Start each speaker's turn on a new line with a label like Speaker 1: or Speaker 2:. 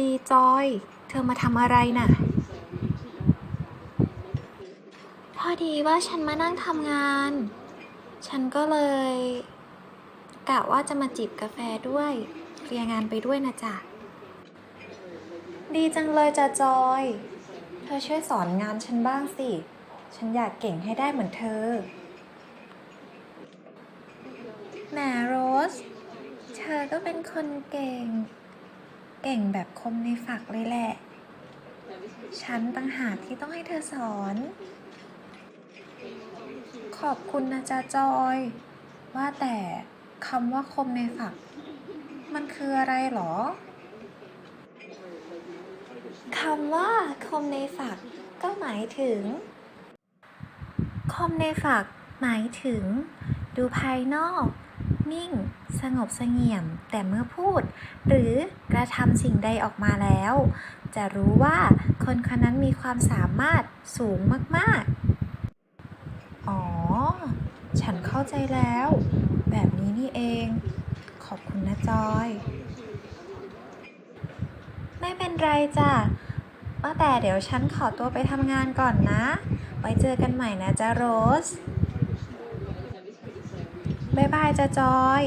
Speaker 1: ดีจอย เธอมาทำอะไรน่ะ พอดีว่าฉันมานั่งทำงาน ฉันก็เลยกะว่าจะมาจิบกาแฟด้วย เคลียร์งานไปด้วยนะจ๊ะ ดีจังเลยจ้ะจอย เธอช่วยสอนงานฉันบ้างสิ ฉันอยากเก่งให้ได้เหมือนเธอแหมโรส เธอก็เป็นคนเก่ง เก่งแบบคมในฝักเลยแหละ ฉันตั้งหากที่ต้องให้เธอสอน ขอบคุณนะจ๊ะจอย ว่าแต่คำว่าคมในฝัก มันคืออะไรหรอคำว่าคมในฝัก ก็หมายถึง คมในฝัก หมายถึง ดูภายนอก นิ่ง สงบเสงี่ยม แต่เมื่อพูด หรือกระทำสิ่งใดออกมาแล้ว จะรู้ว่าคนคนนั้นมีความสามารถสูงมากๆ อ๋อ ฉันเข้าใจแล้ว แบบนี้นี่เอง ขอบคุณนะจอย ไม่เป็นไรจ้ะว่าแต่เดี๋ยวฉันขอตัวไปทำงานก่อนนะ ไว้เจอกันใหม่นะจ๊ะโรส บ๊ายบายจ้าจอย